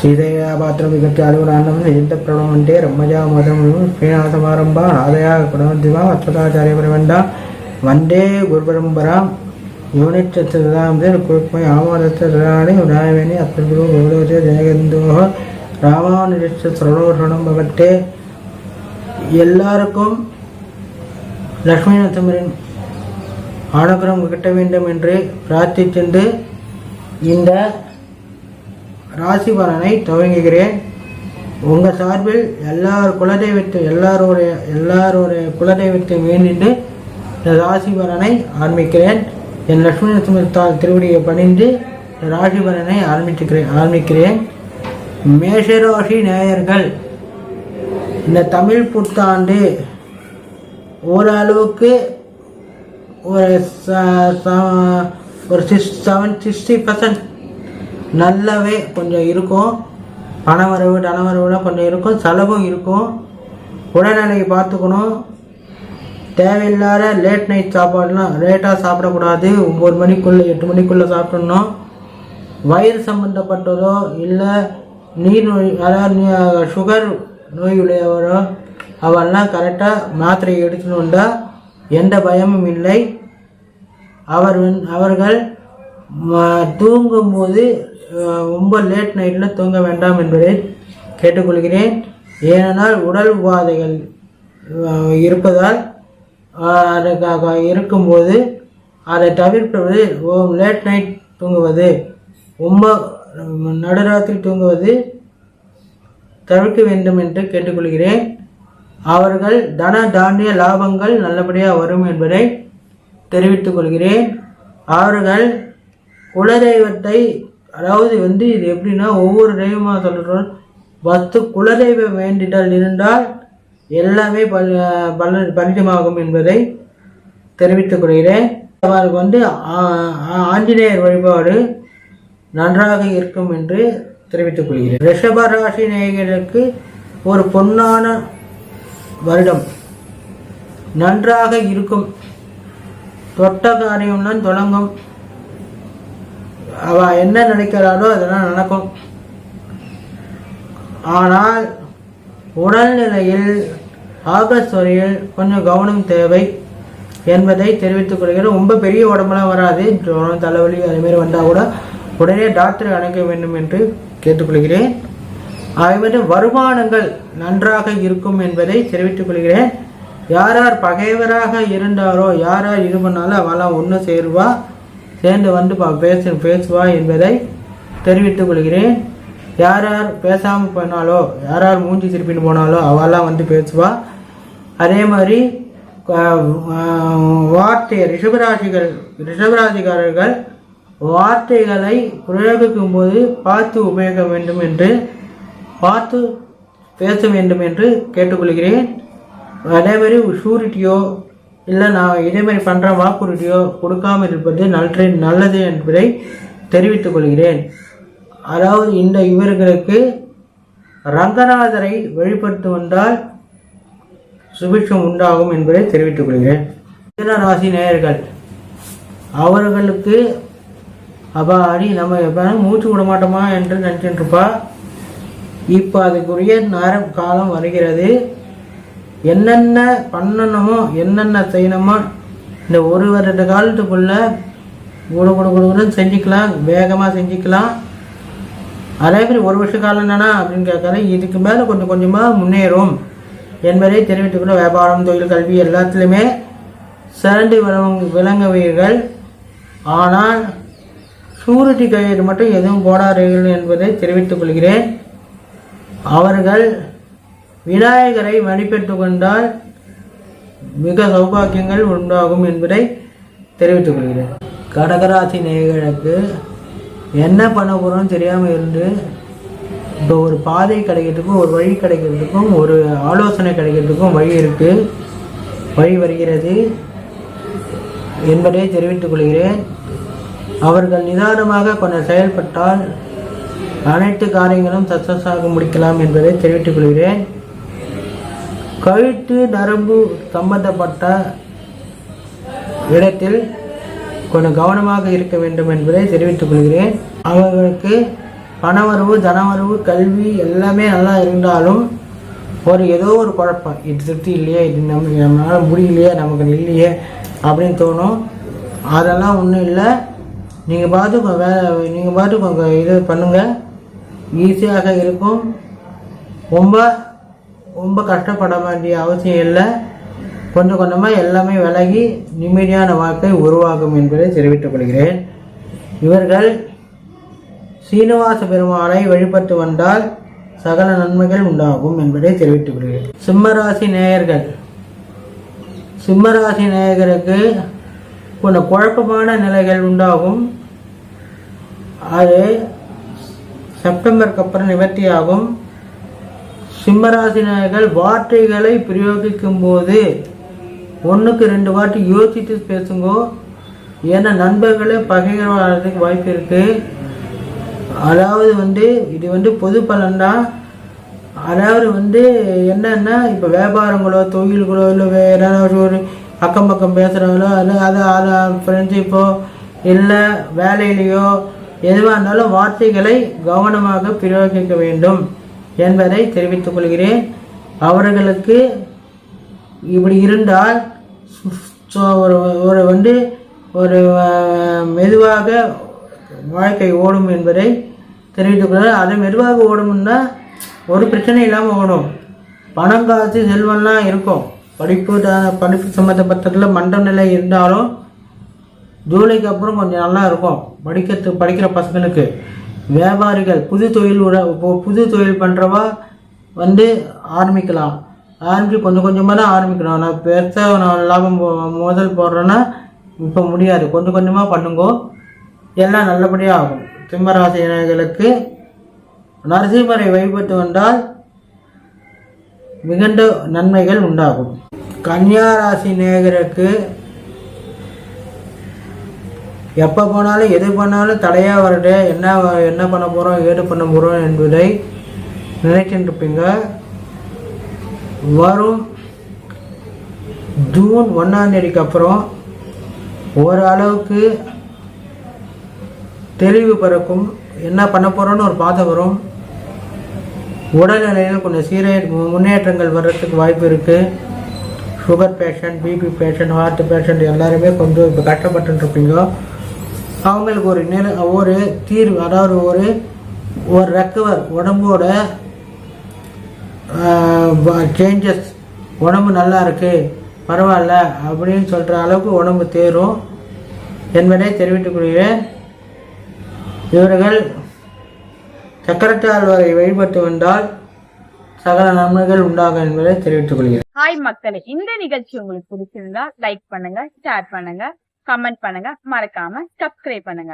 సీతయ్య పాత్ర విగత్యాలు నాన్నం నిజిత ప్రణమంటే రమ్మజా మదము శ్రీనాథమారంభ ఆదయ గుణవద్దివ అచ్యుతాచార్య పరివండ వందే గురుపరంపర యోనిచ్చదాంతే కురుక్మై ఆమోదత్తాని ఉదాయమేని అత్మగురు గౌరవచ జయగందో ராமானுஜ சரணோஷணம் பகட்டே எல்லாருக்கும் லக்ஷ்மி நரசிம்மரின் ஆனுகிரகம் கிட்ட வேண்டும் என்று பிரார்த்திச்சென்று இந்த ராசி பலனை துவங்குகிறேன். உங்கள் சார்பில் எல்லார் குலதெய்வத்தை எல்லாருடைய எல்லாருடைய குலதெய்வத்தை வேண்டிட்டு இந்த ராசி பலனை ஆரம்பிக்கிறேன். என் லட்சுமி நரசிம்மத்தால் திருவடியை பணிந்து ராசி பலனை ஆரம்பிச்சுக்கிறேன் ஆரம்பிக்கிறேன். மேஷராசி நேயர்கள் இந்த தமிழ் புத்தாண்டு ஓரளவுக்கு ஒரு ச- ச- ஒரு சிக்ஸ் செவன் சிக்ஸ்டி பர்சன்ட் நல்லாவே கொஞ்சம் இருக்கும். பணவரவு வரவு கொஞ்சம் இருக்கும். செலவும் இருக்கும். உடல்நிலையை பார்த்துக்கணும். தேவையில்லாத லேட் நைட் சாப்பாடுலாம் லேட்டாக சாப்பிடக்கூடாது. ஒம்பது மணிக்குள்ளே எட்டு மணிக்குள்ளே சாப்பிடணும். வயிறு சம்மந்தப்பட்டதோ இல்லை நீர் நோய் அதாவது சுகர் நோய் உடையவரோ அவெல்லாம் கரெக்டாக மாத்திரையை எடுத்துன்னு வந்தால் எந்த பயமும் இல்லை. அவர் அவர்கள் தூங்கும்போது ரொம்ப லேட் நைட்டில் தூங்க வேண்டாம் என்பதை கேட்டுக்கொள்கிறேன். ஏனென்றால் உடல் உபாதைகள் இருப்பதால் அதற்காக இருக்கும்போது அதை தவிர்ப்பது லேட் நைட் தூங்குவது. ரொம்ப நடுராத்திரி தூங்குவது தவிர்க்க வேண்டும் என்று கேட்டுக்கொள்கிறேன். அவர்கள் தன தானிய லாபங்கள் நல்லபடியாக வரும் என்பதை தெரிவித்துக் கொள்கிறேன். அவர்கள் குலதெய்வத்தை அதாவது வந்து இது எப்படின்னா ஒவ்வொரு தெய்வமாக சொல்கிறோம் பத்து குலதெய்வம் வேண்டிட்டால் இருந்தால் எல்லாமே பல பல பலிதமாகும் என்பதை தெரிவித்துக் கொள்கிறேன். அவருக்கு வந்து ஆ- ஆ- ஆஞ்சநேயர் வழிபாடு நன்றாக இருக்கும் என்று தெரிவித்துக் கொள்கிறேன். ரிஷபராசி நேயர்களுக்கு ஒரு பொன்னான வருடம். நன்றாக இருக்கும். தொட்ட காரியம்லாம் தொடங்கும். அவ என்ன நினைக்கிறாளோ அதெல்லாம் நடக்கும். ஆனால் உடல்நிலையில் ஆகஸ்ட் வரையில் கொஞ்சம் கவனம் தேவை என்பதை தெரிவித்துக் கொள்கிறேன். ரொம்ப பெரிய உடம்புலாம் வராது. ஜுரம் தலைவலி அதுமாரி வந்தால் கூட உடனே டாக்டரை அணுக வேண்டும் என்று கேட்டுக்கொள்கிறேன். அதேமாதிரி வருமானங்கள் நன்றாக இருக்கும் என்பதை தெரிவித்துக் கொள்கிறேன். யார் யார் பகைவராக இருந்தாரோ யார் யார் இது பண்ணாலும் அவெல்லாம் ஒன்று சேருவா. சேர்ந்து வந்து பேசு பேசுவா என்பதை தெரிவித்துக் கொள்கிறேன். யார் யார் பேசாமல் போனாலோ யார் யார் மூஞ்சி திருப்பின்னு போனாலோ அவெல்லாம் வந்து பேசுவா. அதே மாதிரி வார்த்தை ரிஷபராசிகள் ரிஷபராசிக்காரர்கள் வார்த்தைகளை பிரயோகிக்கும் போது பார்த்து உபயோக வேண்டும் என்று பார்த்து பேச வேண்டும் என்று கேட்டுக்கொள்கிறேன். அதே மாதிரி ஷூரிட்டியோ இல்லை நான் இதேமாரி பண்ணுற வாக்குறுதியோ கொடுக்காமல் இருப்பது நல்ல நல்லது என்பதை தெரிவித்துக் கொள்கிறேன். அதாவது இந்த இவர்களுக்கு ரங்கநாதரை வெளிப்படுத்தி வந்தால் சுபிட்சம் உண்டாகும் என்பதை தெரிவித்துக் கொள்கிறேன். மிதுன ராசி நேயர்கள் அவர்களுக்கு அப்பா அடி நம்ம எப்போ மூச்சு விட மாட்டோமா என்று நினச்சிட்டு இருப்பா. இப்போ அதுக்குரிய நேரம் காலம் வருகிறது. என்னென்ன பண்ணணுமோ என்னென்ன செய்யணுமோ இந்த ஒரு வருட காலத்துக்குள்ள குடு குடு குடுன்னு செஞ்சுக்கலாம் வேகமாக செஞ்சுக்கலாம். அதே மாதிரி ஒரு வருஷ காலம் என்னன்னா அப்படின்னு கேட்காத இதுக்கு மேலே கொஞ்சம் கொஞ்சமாக முன்னேறும் என்பதை தெரிவித்துக்கொள்ள வியாபாரம் தொழில் கல்வி எல்லாத்துலேயுமே சிறண்டு விளங்க விளங்குவீர்கள். ஆனால் சூரட்டி கையெழுத்து மட்டும் எதுவும் போடாதீர்கள் என்பதை தெரிவித்துக் கொள்கிறேன். அவர்கள் விநாயகரை வழிபட்டு கொண்டால் மிக சௌபாக்கியங்கள் உண்டாகும் என்பதை தெரிவித்துக் கொள்கிறேன். கடகராசி நேயர்களுக்கு என்ன பண்ண போகிறோம்னு தெரியாமல் இருந்து இப்போ ஒரு பாதை கிடைக்கிறதுக்கும் ஒரு வழி கிடைக்கிறதுக்கும் ஒரு ஆலோசனை கிடைக்கிறதுக்கும் வழி இருக்குது வழி வருகிறது என்பதை தெரிவித்துக் கொள்கிறேன். அவர்கள் நிதானமாக கொஞ்சம் செயல்பட்டால் அனைத்து காரியங்களும் சக்சஸாக முடிக்கலாம் என்பதை தெரிவித்துக் கொள்கிறேன். கழுத்து நரம்பு சம்பந்தப்பட்ட இடத்தில் கொஞ்சம் கவனமாக இருக்க வேண்டும் என்பதை தெரிவித்துக் கொள்கிறேன். அவர்களுக்கு பணவரவு தனவரவு கல்வி எல்லாமே நல்லா இருந்தாலும் ஒரு ஏதோ ஒரு குழப்பம். இது திருப்தி இல்லையே இது நம்ம நம்மளால் முடியலையே நமக்கு இல்லையே அப்படின்னு தோணும். அதெல்லாம் ஒன்றும் இல்லை. நீங்கள் பார்த்து வே நீங்கள் பார்த்து கொஞ்சம் இது பண்ணுங்கள் ஈஸியாக இருக்கும். ரொம்ப ரொம்ப கஷ்டப்பட வேண்டிய அவசியம் இல்லை. கொஞ்சம் கொஞ்சமாக எல்லாமே விலகி நிம்மதியான வாழ்க்கை உருவாகும் என்பதை தெரிவித்துக் கொள்கிறேன். இவர்கள் சீனிவாச பெருமாளை வழிபட்டு வந்தால் சகல நன்மைகள் உண்டாகும் என்பதை தெரிவித்துக் கொள்கிறேன். சிம்மராசி நேயர்கள். சிம்மராசி நேயர்களுக்கு கொஞ்சம் குழப்பமான நிலைகள் உண்டாகும். அது செப்டம்பருக்கு அப்புறம் நிவர்த்தியாகும். சிம்மராசினர்கள் வார்த்தைகளை பிரயோகிக்கும் போது ஒன்றுக்கு ரெண்டு வாட்டி யோசித்து பேசுங்கோ. ஏன்னா நண்பர்களே பகைகள் வர்றதுக்கு வாய்ப்பு இருக்கு. அதாவது வந்து இது வந்து பொது பலன்டா? அதாவது வந்து என்னன்னா இப்போ வியாபாரங்களோ தொழில்களோ இல்லை வேற ஏதாவது ஒரு அக்கம் பக்கம் பேசுகிறவங்களோ அது அது அது ஃப்ரெண்ட்ஷிப்போ இல்லை வேலையிலையோ எதுவாக இருந்தாலும் வார்த்தைகளை கவனமாக பிரயோகிக்க வேண்டும். என்பதை தெரிவித்துக் கொள்கிறேன். அவர்களுக்கு இப்படி இருந்தால் ஒரு ஒரு வந்து ஒரு மெதுவாக வாழ்க்கை ஓடும் என்பதை தெரிவித்துக் கொள்ள அது மெதுவாக ஓடும்னா ஒரு பிரச்சனை இல்லாமல் ஓடும். பணம் காசு செல்வம்லாம் இருக்கும். படிப்பு த- படிப்பு சம்மந்தப்பட்டதில் மண்ட நிலை இருந்தாலும் ஜூலைக்கு அப்புறம் கொஞ்சம் நல்லா இருக்கும். படிக்கிறது படிக்கிற பசங்களுக்கு. வியாபாரிகள் புது தொழில் உட- இப்போ புது தொழில் பண்ணுறவா வந்து ஆரம்பிக்கலாம். ஆரம்பிச்சு கொஞ்சம் கொஞ்சமாக தான் ஆரம்பிக்கணும் நான் பெருசாக நான் லாபம் முதல் போடுறேன்னா இப்போ முடியாது. கொஞ்சம் கொஞ்சமாக பண்ணுங்கோ. எல்லாம் நல்லபடியாக ஆகும். சிம்மராசினர்களுக்கு நரசிம்மரை வழிபட்டு வந்தால் மிகுந்த நன்மைகள் உண்டாகும். கன்னியா ராசி நேகருக்கு எப்போ போனாலும் எது பண்ணாலும் தடையாக வரட்டு. என்ன வ- என்ன பண்ண போகிறோம் ஏது பண்ண போகிறோம் என்பதை நினைச்சுட்டு இருப்பீங்க வரும் ஜூன் ஒன்றாம் தேதிக்கு அப்புறம் ஓரளவுக்கு தெளிவு பிறக்கும். என்ன பண்ண போகிறோன்னு ஒரு பாதை வரும். உடல்நிலையில் கொஞ்சம் சீர முன்னேற்றங்கள் வர்றதுக்கு வாய்ப்பு இருக்குது sugar patient BP patient heart patient எல்லாருமே கொஞ்சம் இப்போ கஷ்டப்பட்டுருப்பீங்க அவங்களுக்கு ஒரு நில ஒரு தீர்வு அதாவது ஒரு ஒரு ரெக்கவர் உடம்போட சேஞ்சஸ் உடம்பு நல்லா இருக்கு பரவாயில்ல அப்படின்னு சொல்கிற அளவுக்கு உடம்பு தேரும். என்பதை தெரிவித்துக்கொள்கிறேன். இவர்கள் இவர்கள் சக்கரத்தாழ்வாரை வழிபட்டு வந்தால் சகல நன்மைகள் உண்டாகும் என்பதை தெரிவித்துக் கொள்கிறேன் ஹாய் மக்களே. இந்த நிகழ்ச்சி உங்களுக்கு பிடிச்சிருந்தா லைக் பண்ணுங்க ஷேர் பண்ணுங்க. கமெண்ட் பண்ணுங்க. மறக்காம சப்ஸ்கிரைப் பண்ணுங்க.